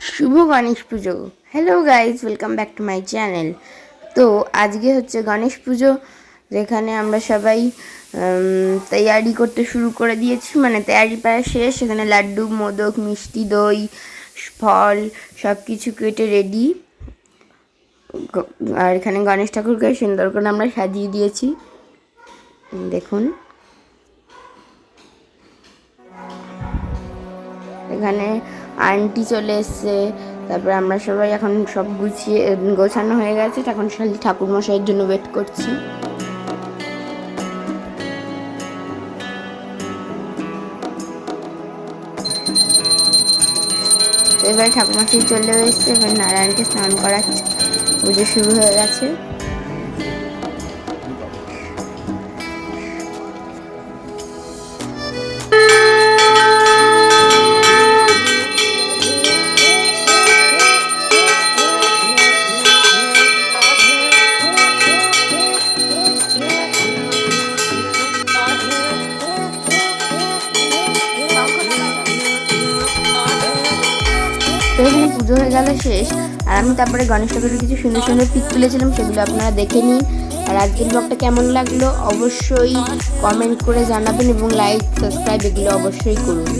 Shubho Ganesh Puja. Hello guys welcome back to my channel তো আজকে হচ্ছে গণেশ পুজো, যেখানে আমরা সবাই তৈয়ারি করতে শুরু করে দিয়েছি। মানে তৈয়ারি প্রায় শেষ। সেখানে লাড্ডু, মোদক, মিষ্টি, দই, ফল সব কিছু কেটে রেডি আর এখানে গণেশ ঠাকুরকে সুন্দর করে আমরা সাজিয়ে দিয়েছি। দেখুন। এখানে আন্টি চলে এসছে। তারপরে আমরা সবাই এখন সব গুছিয়ে গোছানো হয়ে গেছে। এখন খালি ঠাকুর মশাইয়ের জন্য ওয়েট করছি। এবার ঠাকুর মশাই চলে এসছে। এবার নারায়ণকে স্নান করাচ্ছে। পুজো শুরু হয়ে গেছে। তো পুজো হয়ে গেল শেষ। আর আমি তারপরে গণেশ ঠাকুরের কিছু সুন্দর সুন্দর পিক তুলেছিলাম, সেগুলো আপনারা দেখে নিন। আর আজকের ব্লগটা কেমন লাগল অবশ্যই কমেন্ট করে জানাবেন এবং লাইক সাবস্ক্রাইব এগুলো অবশ্যই করুন।